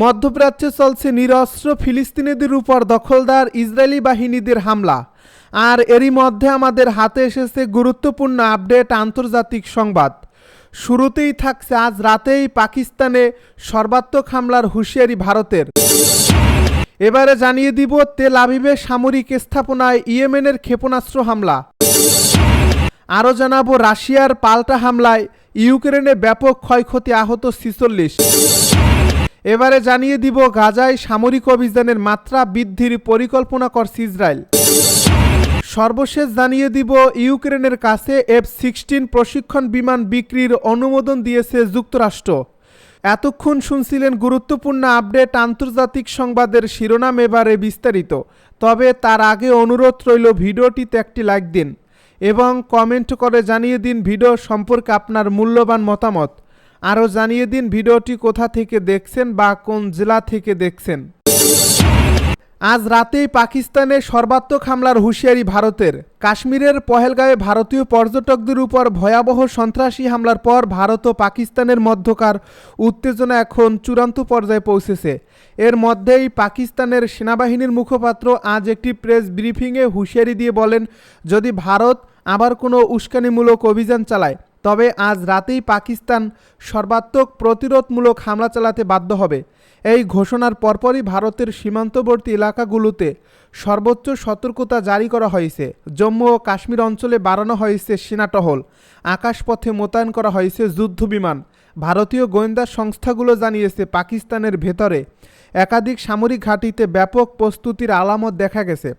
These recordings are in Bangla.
মধ্যপ্রাচ্যে চলছে নিরস্ত্র ফিলিস্তিনিদের উপর দখলদার ইসরায়েলি বাহিনীদের হামলা। আর এরই মধ্যে আমাদের হাতে এসেছে গুরুত্বপূর্ণ আপডেট আন্তর্জাতিক সংবাদ। শুরুতেই থাকছে আজ রাতেই পাকিস্তানে সর্বাত্মক হামলার হুঁশিয়ারি ভারতের। এবারে জানিয়ে দিব, তেল আবিবে সামরিক স্থাপনায় ইয়েমেনের ক্ষেপণাস্ত্র হামলা। আরও জানাব, রাশিয়ার পাল্টা হামলায় ইউক্রেনে ব্যাপক ক্ষয়ক্ষতি আহত ছিচল্লিশ। এবারে জানিয়ে দিব, গাজায় সামরিক অভিযানের মাত্রা বৃদ্ধির পরিকল্পনা করছে ইসরায়েল। সর্বশেষ জানিয়ে দিব, ইউক্রেনের কাছে এফ সিক্সটিন প্রশিক্ষণ বিমান বিক্রির অনুমোদন দিয়েছে যুক্তরাষ্ট্র। এতক্ষণ শুনছিলেন গুরুত্বপূর্ণ আপডেট আন্তর্জাতিক সংবাদের শিরোনাম এবারে বিস্তারিত। তবে তার আগে অনুরোধ রইল, ভিডিওটিতে একটি লাইক দিন এবং কমেন্ট করে জানিয়ে দিন, ভিডিও সম্পর্কে আপনার মূল্যবান মতামত। আরও জানিয়ে দিন ভিডিওটি কোথা থেকে দেখছেন বা কোন জেলা থেকে দেখছেন। আজ রাতেই পাকিস্তানে সর্বাত্মক হামলার হুঁশিয়ারি ভারতের। কাশ্মীরের পহেলগাঁয়ে ভারতীয় পর্যটকদের উপর ভয়াবহ সন্ত্রাসী হামলার পর ভারত ও পাকিস্তানের মধ্যকার উত্তেজনা এখন চূড়ান্ত পর্যায়ে পৌঁছেছে। এর মধ্যেই পাকিস্তানের সেনাবাহিনীর মুখপাত্র আজ একটি প্রেস ব্রিফিংয়ে হুঁশিয়ারি দিয়ে বলেন, যদি ভারত আবার কোনো উস্কানিমূলক অভিযান চালায় তবে আজ রাতেই পাকিস্তান সর্বাত্মক প্রতিরোধমূলক হামলা চালাতে বাধ্য হবে। এই ঘোষণার পরপরই ভারতের সীমান্তবর্তী এলাকাগুলোতে সর্বোচ্চ সতর্কতা জারি করা হয়েছে। জম্মু ও কাশ্মীর অঞ্চলে বাড়ানো হয়েছে সেনা টহল, আকাশপথে মোতায়েন করা হয়েছে যুদ্ধবিমান ভারতীয় গোয়েন্দা সংস্থাগুলো জানিয়েছে, পাকিস্তানের ভেতরে একাধিক সামরিক ঘাঁটিতে ব্যাপক প্রস্তুতির আলামত দেখা গেছে।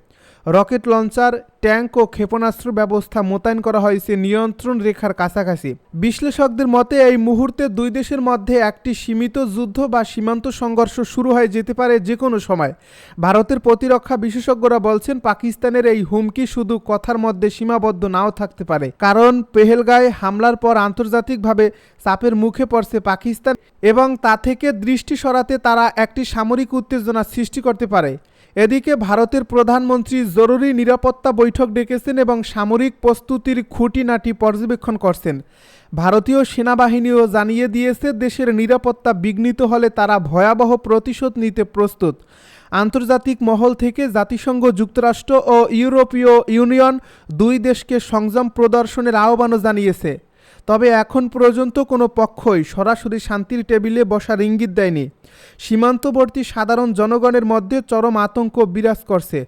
রকেট লঞ্চার, ট্যাঙ্ক ও ক্ষেপণাস্ত্র ব্যবস্থা মোতায়েন করা হয়েছে নিয়ন্ত্রণ রেখার কাছাকাছি। বিশ্লেষকদের মতে, এই মুহূর্তে দুই দেশের মধ্যে একটি সীমিত যুদ্ধ বা সীমান্ত সংঘর্ষ শুরু হয়ে যেতে পারে যে কোনো সময়। ভারতের প্রতিরক্ষা বিশেষজ্ঞরা বলছেন, পাকিস্তানের এই হুমকি শুধু কথার মধ্যে সীমাবদ্ধ নাও থাকতে পারে। কারণ, পেহেলগাঁয়ে হামলার পর আন্তর্জাতিকভাবে চাপের মুখে পড়ছে পাকিস্তান এবং তা থেকে দৃষ্টি সরাতে তারা একটি সামরিক উত্তেজনা সৃষ্টি করতে পারে। এদিকে ভারতের প্রধানমন্ত্রী জরুরি নিরাপত্তা বৈঠক ডেকেছেন এবং সামরিক প্রস্তুতির খুঁটিনাটি পর্যবেক্ষণ করছেন। ভারতীয় সেনাবাহিনীও জানিয়ে দিয়েছে, দেশের নিরাপত্তা বিঘ্নিত হলে তারা ভয়াবহ প্রতিশোধ নিতে প্রস্তুত। আন্তর্জাতিক মহল থেকে জাতিসংঘ, যুক্তরাষ্ট্র ও ইউরোপীয় ইউনিয়ন দুই দেশকে সংযম প্রদর্শনের আহ্বানও জানিয়েছে। তবে এখন পর্যন্ত কোনো পক্ষই সরাসরি শান্তির টেবিলে বসার ইঙ্গিত দেয়নি। সীমান্তবর্তী সাধারণ জনগণের মধ্যে চরম আতঙ্ক বিরাজ করছে।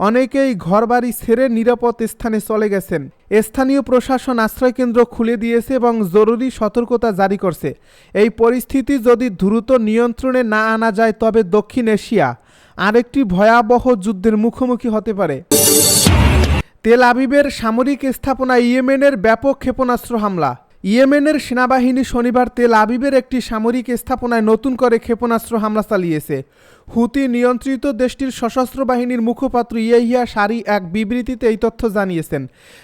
অনেকেই ঘরবাড়ি ছেড়ে নিরাপদ স্থানে চলে গেছেন। স্থানীয় প্রশাসন আশ্রয়কেন্দ্র খুলে দিয়েছে এবং জরুরি সতর্কতা জারি করছে। এই পরিস্থিতি যদি দ্রুত নিয়ন্ত্রণে না আনা যায়, তবে দক্ষিণ এশিয়া আরেকটি ভয়াবহ যুদ্ধের মুখোমুখি হতে পারে। তেল আবিবের সামরিক স্থাপনা ইয়েমেনের ব্যাপক ক্ষেপণাস্ত্র হামলা। ইয়েমেনের সেনাবাহিনী শনিবার তেল আবিবের একটি সামরিক স্থাপনায় নতুন করে ক্ষেপণাস্ত্র হামলা চালিয়েছে। হুতি নিয়ন্ত্রিত দেশটির সশস্ত্র বাহিনীর মুখপাত্র ইয়াহিয়া সারি এক বিবৃতিতে এই তথ্য জানিয়েছেন।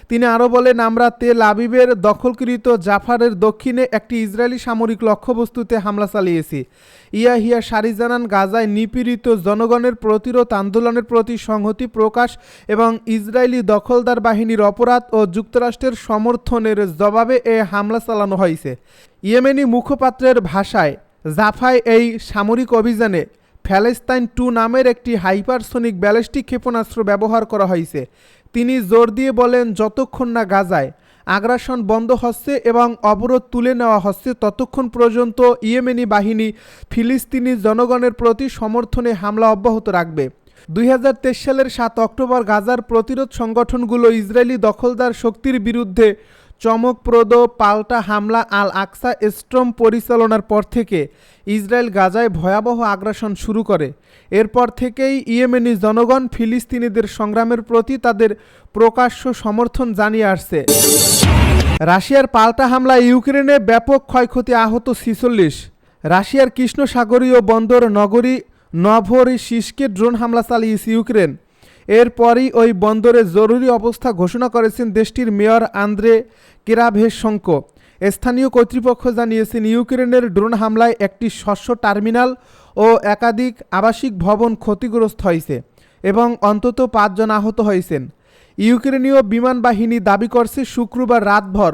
তিনি আরও বলেন, আমরা তেল আবিবের দখলকৃত জাফারের দক্ষিণে একটি ইসরায়েলি সামরিক লক্ষ্যবস্তুতে হামলা চালিয়েছি ইয়াহিয়া সারি জানান, গাজায় নিপীড়িত জনগণের প্রতিরোধ, আন্দোলনের প্রতি সংহতি প্রকাশ এবং ইসরায়েলি দখলদার বাহিনীর অপরাধ ও যুক্তরাষ্ট্রের সমর্থনের জবাবে এ হামলা চালানো হয়েছে। ইয়েমেনি মুখপাত্রের ভাষায়, জাফায় এই সামরিক অভিযানে ফ্যালেস্তাইন টু নামের একটি হাইপারসোনিক ব্যালিস্টিক ক্ষেপণাস্ত্র ব্যবহার করা হয়েছে। তিনি জোর দিয়ে বলেন, যতক্ষণ না গাজায় আগ্রাসন বন্ধ হচ্ছে এবং অবরোধ তুলে নেওয়া হচ্ছে, ততক্ষণ পর্যন্ত ইয়েমেনি বাহিনী ফিলিস্তিনি জনগণের প্রতি সমর্থনে হামলা অব্যাহত রাখবে। দুই হাজার তেইশ সালের সাত অক্টোবর গাজার প্রতিরোধ সংগঠনগুলো ইসরায়েলি দখলদার শক্তির বিরুদ্ধে চমকপ্রদ পাল্টা হামলা আল আকসা স্ট্রম পরিচালনার পর থেকে ইসরায়েল গাজায় ভয়াবহ আগ্রাসন শুরু করে। এরপর থেকেই ইয়েমেনি জনগণ ফিলিস্তিনিদের সংগ্রামের প্রতি তাদের প্রকাশ্য সমর্থন জানিয়ে আসছে। রাশিয়ার পাল্টা হামলায় ইউক্রেনে ব্যাপক ক্ষয়ক্ষতি আহত ছিচল্লিশ। রাশিয়ার কৃষ্ণসাগরীয় বন্দর নগরী নভরিশিসকে ড্রোন হামলা চালিয়েছে ইউক্রেন। এরপরই ওই বন্দরে জরুরি অবস্থা ঘোষণা করেছেন দেশটির মেয়র আন্দ্রে কেরাভেশঙ্ক। স্থানীয় কর্তৃপক্ষ জানিয়েছেন, ইউক্রেনের ড্রোন হামলায় একটি শস্য টার্মিনাল ও একাধিক আবাসিক ভবন ক্ষতিগ্রস্ত হয়েছে এবং অন্তত পাঁচজন আহত হয়েছেন। ইউক্রেনীয় বিমান বাহিনী দাবি করছে, শুক্রবার রাতভর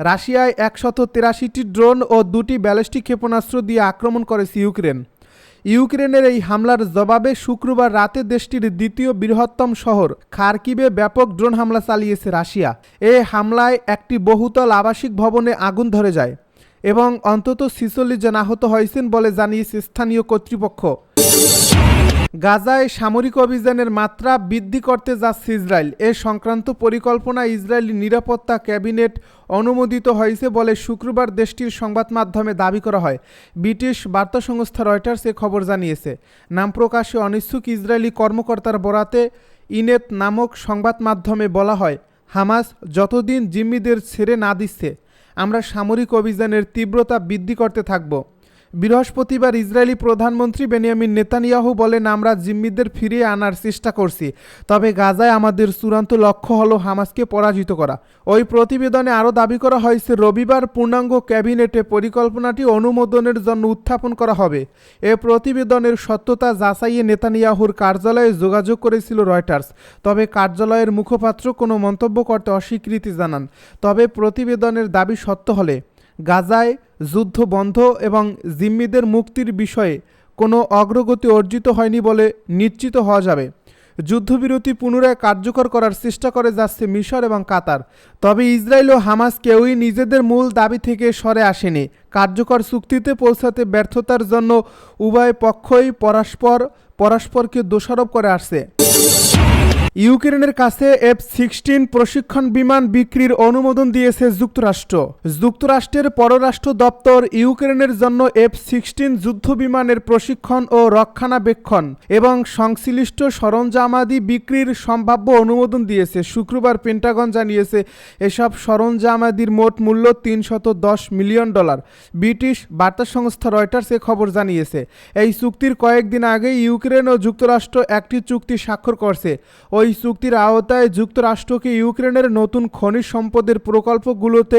রাশিয়ায় একশত তেরাশিটি ড্রোন ও দুটি ব্যালিস্টিক ক্ষেপণাস্ত্র দিয়ে আক্রমণ করেছে ইউক্রেন। ইউক্রেনের এই হামলার জবাবে শুক্রবার রাতে দেশটির দ্বিতীয় বৃহত্তম শহর খার্কিবে ব্যাপক ড্রোন হামলা চালিয়েছে রাশিয়া। এ হামলায় একটি বহুতল আবাসিক ভবনে আগুন ধরে যায় এবং অন্তত ছিচল্লিশ জন আহত হয়েছেন বলে জানিয়েছে স্থানীয় কর্তৃপক্ষ। গাজায় সামরিক অভিযানের মাত্রা বৃদ্ধি করতে যাচ্ছে ইসরায়েল। এ সংক্রান্ত পরিকল্পনা ইসরায়েলি নিরাপত্তা ক্যাবিনেট অনুমোদিত হয়েছে বলে শুক্রবার দেশটির সংবাদ মাধ্যমে দাবি করা হয়। ব্রিটিশ বার্তা সংস্থা রয়টার্স এ খবর জানিয়েছে। নাম প্রকাশে অনিচ্ছুক ইসরায়েলি কর্মকর্তার বরাতে ইনেত নামক সংবাদ মাধ্যমে বলা হয়, হামাস যতদিন জিম্মিদের ছেড়ে না দিচ্ছে, আমরা সামরিক অভিযানের তীব্রতা বৃদ্ধি করতে থাকব। বৃহস্পতিবার ইসরায়েলি প্রধানমন্ত্রী বেনিয়ামিন নেতানিয়াহু বলেন, আমরা জিম্মিদের ফিরিয়ে আনার চেষ্টা করছি, তবে গাজায় আমাদের চূড়ান্ত লক্ষ্য হলো হামাসকে পরাজিত করা। ওই প্রতিবেদনে আরও দাবি করা হয়েছে, রবিবার পূর্ণাঙ্গ ক্যাবিনেটে পরিকল্পনাটি অনুমোদনের জন্য উত্থাপন করা হবে। এ প্রতিবেদনের সত্যতা যাচাইয়ে নেতানিয়াহুর কার্যালয়ে যোগাযোগ করেছিল রয়টার্স। তবে কার্যালয়ের মুখপাত্র কোনো মন্তব্য করতে অস্বীকৃতি জানান। তবে প্রতিবেদনের দাবি সত্য হলে গাজায় যুদ্ধ বন্ধ এবং জিম্মিদের মুক্তির বিষয়ে কোনো অগ্রগতি অর্জিত হয়নি বলে নিশ্চিত হওয়া যাবে। যুদ্ধবিরতি পুনরায় কার্যকর করার চেষ্টা করে যাচ্ছে মিশর এবং কাতার। তবে ইসরায়েল ও হামাস কেউই নিজেদের মূল দাবি থেকে সরে আসেনি। কার্যকর চুক্তিতে পৌঁছাতে ব্যর্থতার জন্য উভয় পক্ষই পরস্পর, পরস্পরকে দোষারোপ করে আসছে। ইউক্রেনের কাছে এফ সিক্সটিন প্রশিক্ষণ বিমান বিক্রির অনুমোদন দিয়েছে যুক্তরাষ্ট্র। যুক্তরাষ্ট্রের পররাষ্ট্র দপ্তর ইউক্রেনের জন্য এফ সিক্সটিন যুদ্ধ বিমানের প্রশিক্ষণ ও রক্ষণাবেক্ষণ এবং সংশ্লিষ্ট সরঞ্জামাদি বিক্রির সম্ভাব্য অনুমোদন দিয়েছে। শুক্রবার পেন্টাগন জানিয়েছে, এসব সরঞ্জামাদির মোট মূল্য তিনশত দশ মিলিয়ন ডলার। ব্রিটিশ বার্তা সংস্থা রয়টার্স এ খবর জানিয়েছে, এই চুক্তির কয়েকদিন আগে ইউক্রেন ও যুক্তরাষ্ট্র একটি চুক্তি স্বাক্ষর করছে। ওই চুক্তির আওতায় যুক্তরাষ্ট্রকে ইউক্রেনের নতুন খনিজ সম্পদের প্রকল্পগুলোতে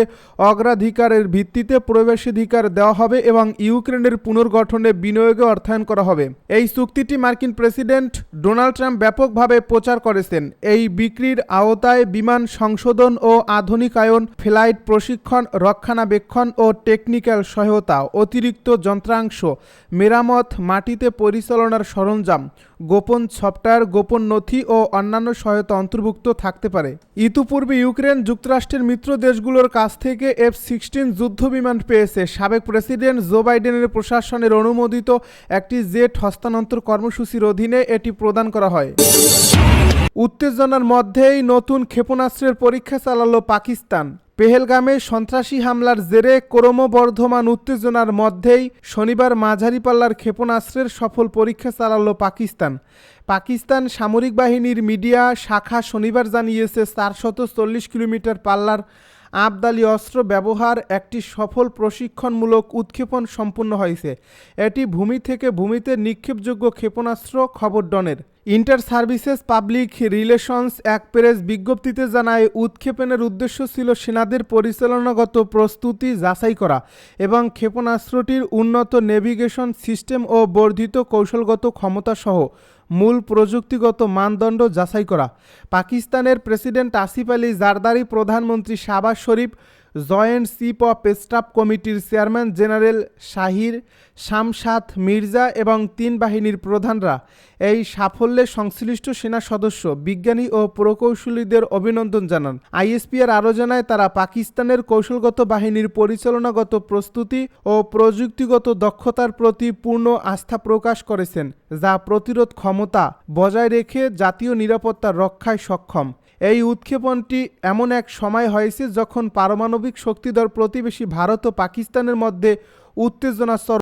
অগ্রাধিকারের ভিত্তিতে প্রবেশাধিকার দেওয়া হবে এবং ইউক্রেনের পুনর্গঠনে বিনিয়োগে অর্থায়ন করা হবে। এই চুক্তিটি মার্কিন প্রেসিডেন্ট ডোনাল্ড ট্রাম্প ব্যাপকভাবে প্রচার করেছেন। এই বিক্রির আওতায় বিমান সংশোধন ও আধুনিকায়ন, ফ্লাইট প্রশিক্ষণ, রক্ষণাবেক্ষণ ও টেকনিক্যাল সহায়তা, অতিরিক্ত যন্ত্রাংশ, মেরামত, মাটিতে পরিচালনার সরঞ্জাম, গোপন সফটওয়্যার, গোপন নথি ও সহায়তা অন্তর্ভুক্ত থাকতে পারে। ইতিপূর্বে ইউক্রেন যুক্তরাষ্ট্রের মিত্র দেশগুলোর কাছ থেকে এফ সিক্সটিন যুদ্ধ বিমান পেয়েছে। সাবেক প্রেসিডেন্ট জো বাইডেনের প্রশাসনের অনুমোদিত একটি জেট হস্তান্তর কর্মসূচির অধীনে এটি প্রদান করা হয়। উত্তেজনার মধ্যেই নতুন ক্ষেপণাস্ত্রের পরীক্ষা চালালো পাকিস্তান। পেহেলগামে সন্ত্রাসী হামলার জেরে ক্রমবর্ধমান উত্তেজনার মধ্যেই শনিবার মাঝারি পাল্লার ক্ষেপণাস্ত্রের সফল পরীক্ষা চালালো পাকিস্তান। পাকিস্তান সামরিক বাহিনীর মিডিয়া শাখা শনিবার জানিয়েছে, চারশত চল্লিশ কিলোমিটার পাল্লার আবদালি অস্ত্র ব্যবহার একটি সফল প্রশিক্ষণমূলক উৎক্ষেপণ সম্পূর্ণ হয়েছে। এটি ভূমি থেকে ভূমিতে নিক্ষেপযোগ্য ক্ষেপণাস্ত্র খবর ডনের। ইন্টার সার্ভিসেস পাবলিক রিলেশনস এক প্রেস বিজ্ঞপ্তিতে জানায়, উৎক্ষেপণের উদ্দেশ্য ছিল সেনাদের পরিচালনাগত প্রস্তুতি যাচাই করা এবং ক্ষেপণাস্ত্রটির উন্নত নেভিগেশন সিস্টেম ও বর্ধিত কৌশলগত ক্ষমতাসহ মূল প্রযুক্তিগত মানদণ্ড যাচাই করা। পাকিস্তানের প্রেসিডেন্ট আসিফ আলী জারদারি প্রধানমন্ত্রী Shahbaz Sharif joint chief of staff কমিটির চেয়ারম্যান জেনারেল শাহির শামসাদ মির্জা এবং তিন বাহিনীর প্রধানরা এই সাফল্যে সংশ্লিষ্ট সেনা সদস্য, বিজ্ঞানী ও প্রকৌশলীদের অভিনন্দন জানান। আইএসপিআর আরও জানায়, তারা পাকিস্তানের কৌশলগত বাহিনীর পরিচালনাগত প্রস্তুতি ও প্রযুক্তিগত দক্ষতার প্রতি পূর্ণ আস্থা প্রকাশ করেছেন, যা প্রতিরোধ ক্ষমতা বজায় রেখে জাতীয় নিরাপত্তা রক্ষায় সক্ষম। এই উৎক্ষেপণটি এমন এক সময় হয়েছে যখন পারমাণবিক শক্তিধর প্রতিবেশী ভারত ও পাকিস্তানের মধ্যে উত্তেজনা